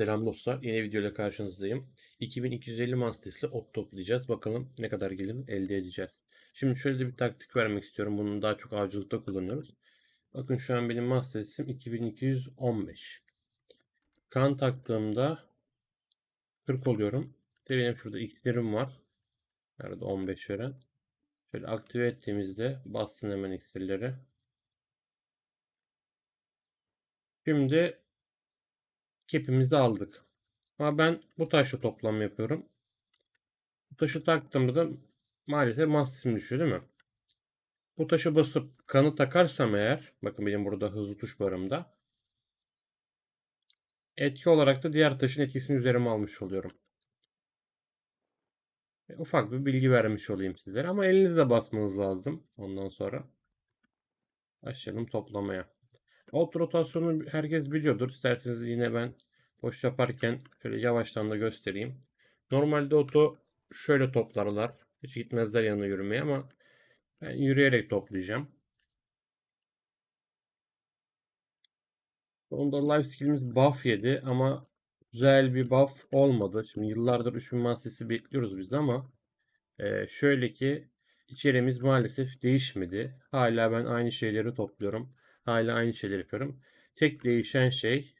Selam dostlar. Yeni video ile karşınızdayım. 2250 Masters'le ot toplayacağız. Bakalım ne kadar gelir elde edeceğiz. Şimdi şöyle de bir taktik vermek istiyorum. Bunu daha çok avcılıkta kullanıyoruz. Bakın şu an benim Masters'im 2215. Kan taktığımda 40 oluyorum. De benim şurada iksirim var. Nerede 15 veren. Şöyle aktive ettiğimizde bassın hemen iksirleri. Şimdi kepimizi aldık. Ama ben bu taşla toplam yapıyorum. Bu taşı taktığımda da maalesef mastim düşüyor değil mi? Bu taşı basıp kanı takarsam eğer, bakın benim burada hızlı tuş barımda. Etki olarak da diğer taşın etkisini üzerime almış oluyorum. E, Ufak bir bilgi vermiş olayım sizlere ama elinizle basmanız lazım ondan sonra. Başlayalım toplamaya. Alt rotasyonu herkes biliyordur. İsterseniz yine ben boş yaparken şöyle yavaştan da göstereyim. Normalde oto şöyle toplarlar. Hiç gitmezler yanına yürümeye ama ben yürüyerek toplayacağım. Onda life skill'imiz buff yedi ama güzel bir buff olmadı. Şimdi yıllardır 3000 masisi bekliyoruz biz ama e, şöyle ki içerimiz maalesef değişmedi. Hala ben aynı şeyleri topluyorum. Hala aynı şeyleri yapıyorum. Tek değişen şey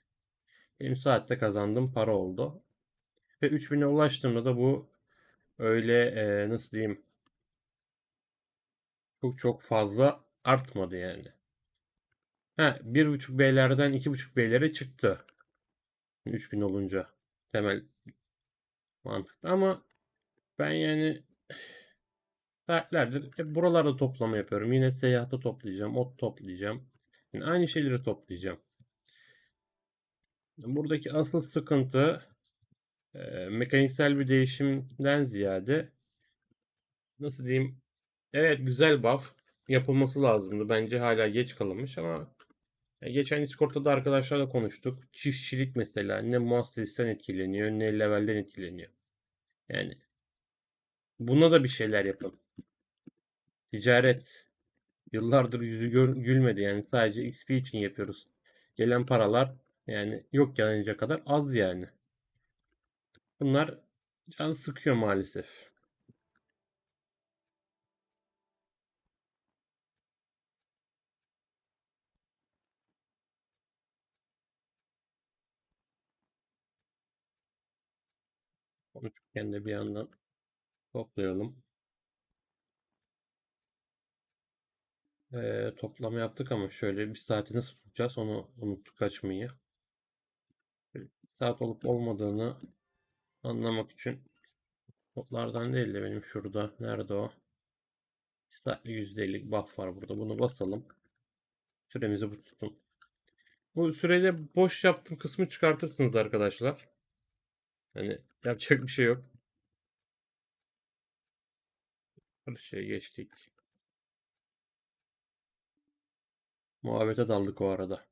benim saatte kazandığım para oldu. Ve 3000'e ulaştığımda da bu öyle e, nasıl diyeyim çok çok fazla artmadı yani. Ha 1.5 B'lerden 2.5 B'lere çıktı. 3000 olunca temel mantıklı ama ben yani saatlerdir hep buralarda toplama yapıyorum. Yine seyahatte toplayacağım, ot toplayacağım. Yani aynı şeyleri toplayacağım. Buradaki asıl sıkıntı e, mekaniksel bir değişimden ziyade nasıl diyeyim evet güzel buff yapılması lazımdı. Bence hala geç kalınmış ama e, geçen Discord'da da arkadaşlarla konuştuk. Çiftçilik mesela ne muhasebeden etkileniyor ne levelden etkileniyor. Yani buna da bir şeyler yapın. Ticaret yıllardır yüzü gülmedi yani sadece XP için yapıyoruz. Gelen paralar yani yok yanınca kadar az yani. Bunlar can sıkıyor maalesef. Konuşurken de bir yandan toplayalım. Ee, toplama yaptık ama şöyle bir saati nasıl tutacağız onu unuttuk kaçmayı. Bir saat olup olmadığını anlamak için toplardan değil de benim şurada nerede o? Bir saatlik %50'lik buff var burada. Bunu basalım. Süremizi bu tutun. Bu sürede boş yaptığım kısmı çıkartırsınız arkadaşlar. Hani yapacak bir şey yok. Her şeye geçtik. Muhabbete daldık o arada.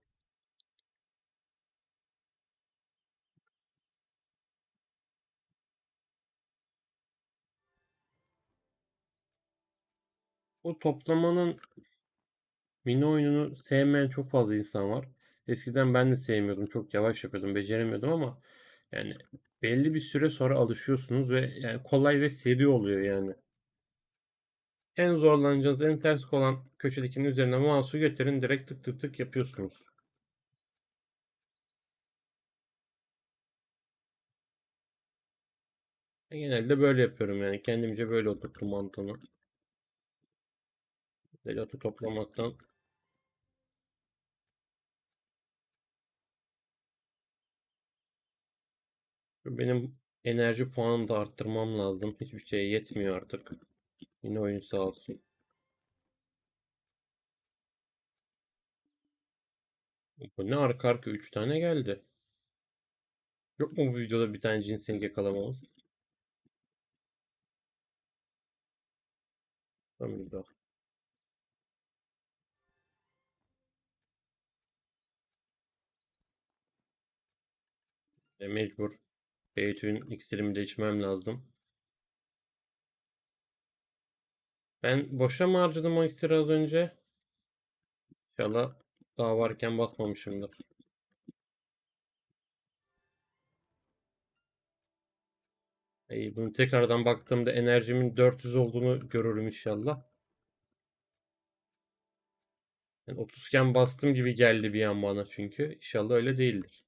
Bu toplamanın mini oyununu sevmeyen çok fazla insan var. Eskiden ben de sevmiyordum. Çok yavaş yapıyordum. Beceremiyordum ama yani belli bir süre sonra alışıyorsunuz ve yani kolay ve seri oluyor yani. En zorlanacağınız, en ters olan köşedekinin üzerine mouse'u getirin. Direkt tık tık tık yapıyorsunuz. Genelde böyle yapıyorum yani. Kendimce böyle oturttum mantığını. Otu toplamaktan benim enerji puanımı da arttırmam lazım. Hiçbir şeye yetmiyor artık. Yine oyun sağ olsun. Bu ne arka arka 3 tane geldi. Yok mu bu videoda bir tane cinsel yakalamamız? Tamam daha. E, mecbur. Beytün iksirimi de içmem lazım. Ben boşa mı harcadım o iksiri az önce? İnşallah daha varken basmamışımdır. İyi, bunu tekrardan baktığımda enerjimin 400 olduğunu görürüm inşallah. Yani 30 iken bastım gibi geldi bir an bana çünkü. İnşallah öyle değildir.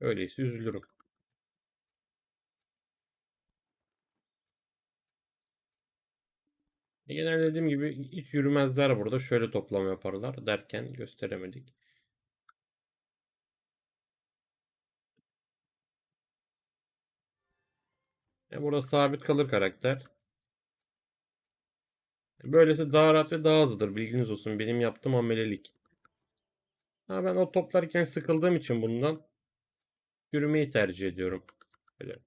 Öyleyse üzülürüm. E, Genelde dediğim gibi hiç yürümezler burada. Şöyle toplama yaparlar derken gösteremedik. E, burada sabit kalır karakter. E, Böylesi daha rahat ve daha hızlıdır. Bilginiz olsun. Benim yaptığım amelelik. Ha, ben o toplarken sıkıldığım için bundan yürümeyi tercih ediyorum. Böyle.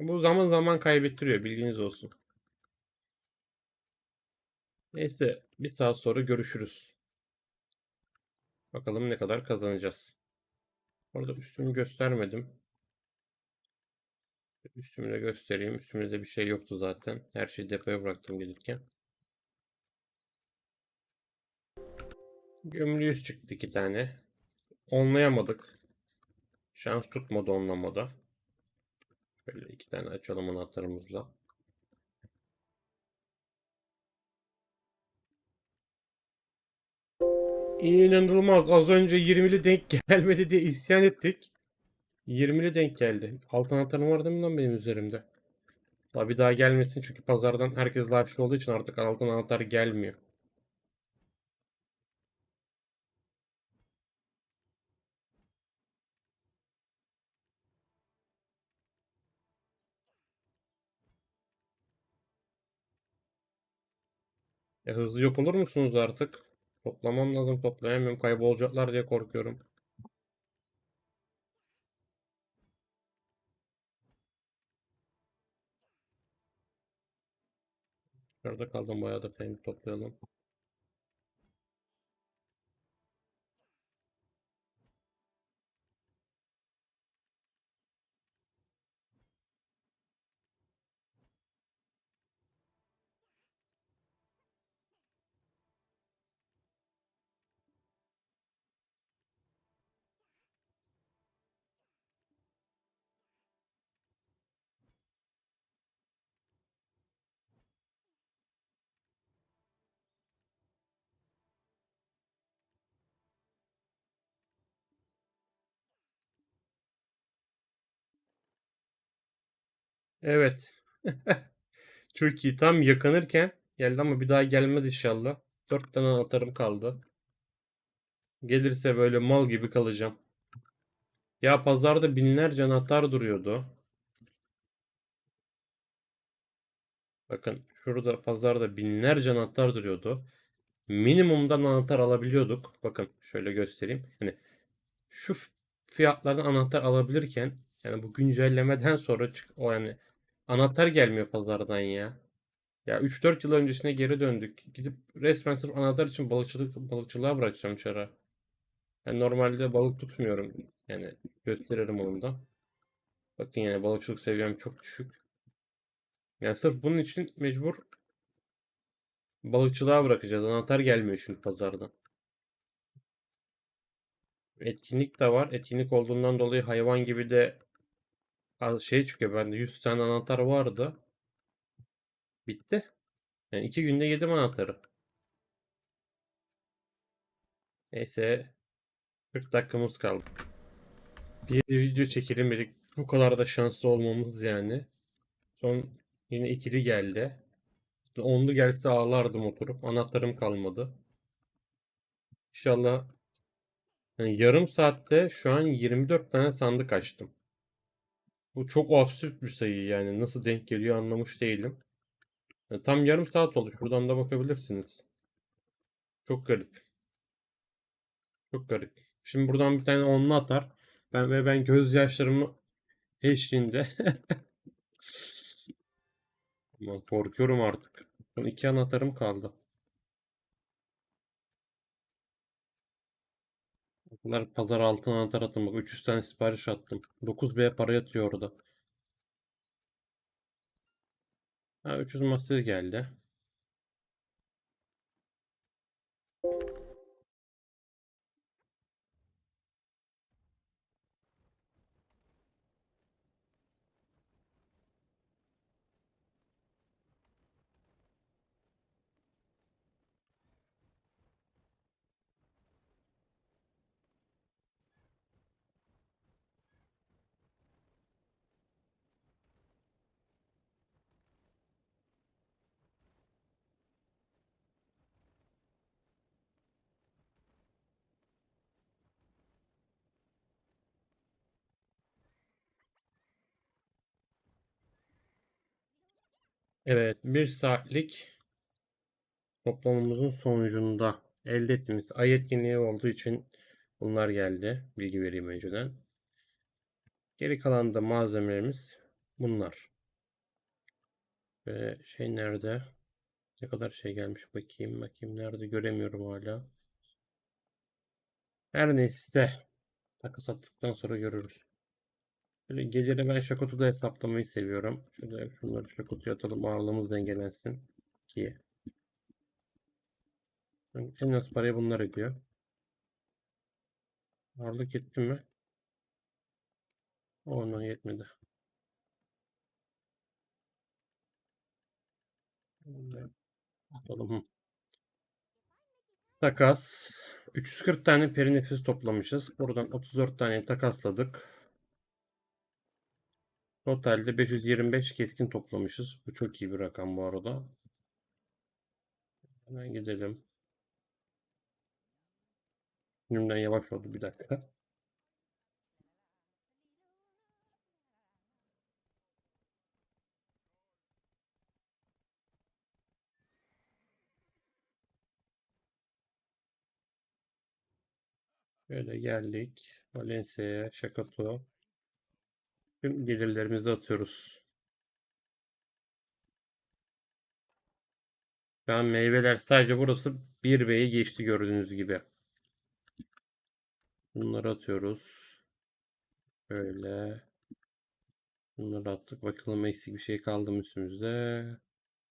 Bu zaman zaman kaybettiriyor. Bilginiz olsun. Neyse bir saat sonra görüşürüz. Bakalım ne kadar kazanacağız. Orada üstümü göstermedim. Üstümü de göstereyim. Üstümüzde bir şey yoktu zaten. Her şeyi depoya bıraktım gelirken. Gömülü yüz çıktı iki tane. Onlayamadık. Şans tutmadı onlamada. Böyle iki tane açalım anahtarımızla. İnanılmaz. Az önce 20'li denk gelmedi diye isyan ettik. 20'li denk geldi. Altın anahtarım var değil mi lan benim üzerimde? Bir daha gelmesin çünkü pazardan herkes lafşlı olduğu için artık altın anahtar gelmiyor. Ya hızlı yok olur musunuz artık? Toplamam lazım toplayamıyorum. Kaybolacaklar diye korkuyorum. Nerede kaldım bayağı da peynir toplayalım. Evet. Çok iyi. Tam yakınırken geldi ama bir daha gelmez inşallah. 4 tane anahtarım kaldı. Gelirse böyle mal gibi kalacağım. Ya pazarda binlerce anahtar duruyordu. Bakın şurada pazarda binlerce anahtar duruyordu. Minimumdan anahtar alabiliyorduk. Bakın şöyle göstereyim. Hani şu fiyatlardan anahtar alabilirken yani bu güncellemeden sonra çık o yani anahtar gelmiyor pazardan ya. Ya 3-4 yıl öncesine geri döndük. Gidip resmen sırf anahtar için balıkçılık balıkçılığa bırakacağım çara. Ben normalde balık tutmuyorum. Yani gösteririm onu da. Bakın yani balıkçılık seviyem çok düşük. Yani sırf bunun için mecbur balıkçılığa bırakacağız. Anahtar gelmiyor çünkü pazardan. Etkinlik de var. Etkinlik olduğundan dolayı hayvan gibi de az şey çıkıyor. Bende 100 tane anahtar vardı. Bitti. Yani 2 günde yedim anahtarı. Neyse 40 dakikamız kaldı. Bir video çekelim dedik. Bu kadar da şanslı olmamız yani. Son yine ikili geldi. Onlu gelse ağlardım oturup. Anahtarım kalmadı. İnşallah yani yarım saatte şu an 24 tane sandık açtım. Bu çok absürt bir sayı yani. Nasıl denk geliyor anlamış değilim. Yani tam yarım saat oldu. Şuradan da bakabilirsiniz. Çok garip. Çok garip. Şimdi buradan bir tane onlu atar. Ben ve ben gözyaşlarımı eşliğinde korkuyorum artık. Son iki anahtarım kaldı. Bunlar pazar altın anahtar attım. Bak 300 tane sipariş attım. 9B para yatıyor orada. Ha 300 masaj geldi. Evet, 1 saatlik toplamımızın sonucunda elde ettiğimiz ay etkinliği olduğu için bunlar geldi. Bilgi vereyim önceden. Geri kalan da malzemelerimiz bunlar. Ve şey nerede? Ne kadar şey gelmiş bakayım bakayım nerede göremiyorum hala. Her neyse takas attıktan sonra görürüz. Böyle gecede ben Şakotu'da hesaplamayı seviyorum. Şöyle şunları Şakotu'ya atalım ağırlığımız dengelensin. 2. En az parayı bunlar ediyor. Ağırlık etti mi? Ona yetmedi. Atalım. Takas. 340 tane peri nefis toplamışız. Buradan 34 tane takasladık. Totalde 525 keskin toplamışız. Bu çok iyi bir rakam bu arada. Hemen gidelim. Günümden yavaş oldu bir dakika. Böyle geldik. Valencia'ya, Şakato. Tüm gelirlerimizi atıyoruz. Şu an meyveler sadece burası 1B'yi geçti gördüğünüz gibi. Bunları atıyoruz. Böyle. Bunları attık. Bakalım eksik bir şey kaldı mı üstümüzde?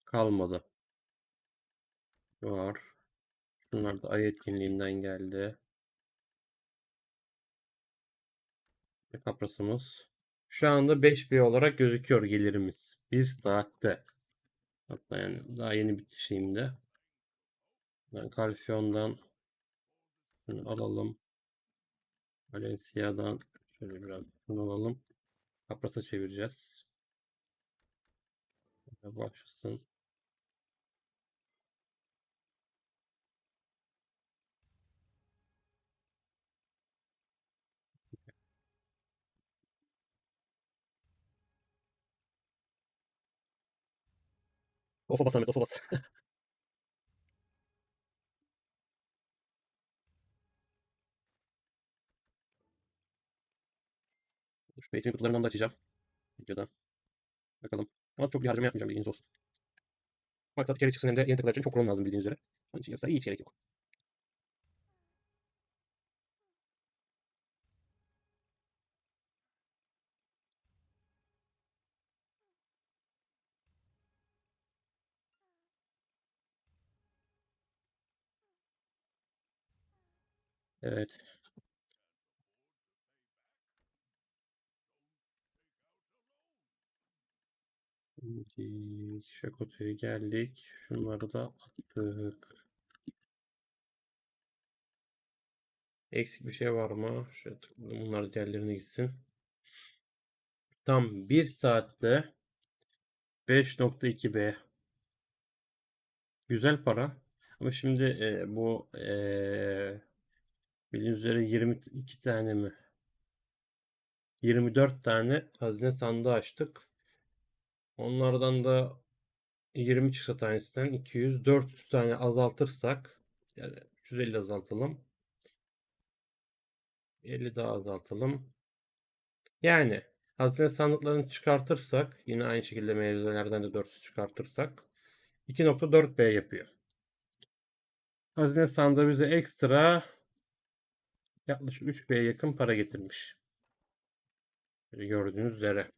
Kalmadı. Var. Bunlar da ay etkinliğinden geldi. Ve Kaprasımız. Şu anda 5B olarak gözüküyor gelirimiz. 1 saatte. Hatta yani daha yeni bitişimde. Ben Calfion'dan şunu alalım. Valencia'dan şöyle biraz bunu alalım. Kapras'a çevireceğiz. Başlasın. Ofa bas Ahmet, ofa bas. Şu eğitim kutularından da açacağım. Videoda. Bakalım. Ama çok bir harcama yapmayacağım bilginiz olsun. Maksat içeri çıksın hem de yeni takılar için çok kron lazım bildiğiniz üzere. Onun için yoksa iyi hiç gerek yok. Evet. Şimdi geldik. Şunları da attık. Eksik bir şey var mı? Şöyle tıkladım. Bunlar diğerlerine gitsin. Tam 1 saatte 5.2B. Güzel para. Ama şimdi e, bu e, bildiğiniz üzere 22 tane mi? 24 tane hazine sandığı açtık. Onlardan da 20 çıksa tanesinden 200, 400 tane azaltırsak yani 350 azaltalım. 50 daha azaltalım. Yani hazine sandıklarını çıkartırsak yine aynı şekilde mevzulardan da 400 çıkartırsak 2.4B yapıyor. Hazine sandığı bize ekstra yaklaşık 3B'ye yakın para getirmiş. Gördüğünüz üzere.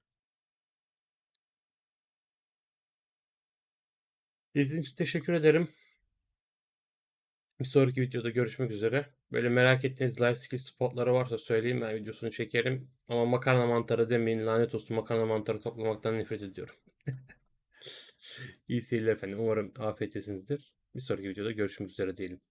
İzlediğiniz için teşekkür ederim. Bir sonraki videoda görüşmek üzere. Böyle merak ettiğiniz life skill spotları varsa söyleyin ben videosunu çekerim. Ama makarna mantarı demeyin lanet olsun makarna mantarı toplamaktan nefret ediyorum. İyi seyirler efendim. Umarım afiyettesinizdir. Bir sonraki videoda görüşmek üzere diyelim.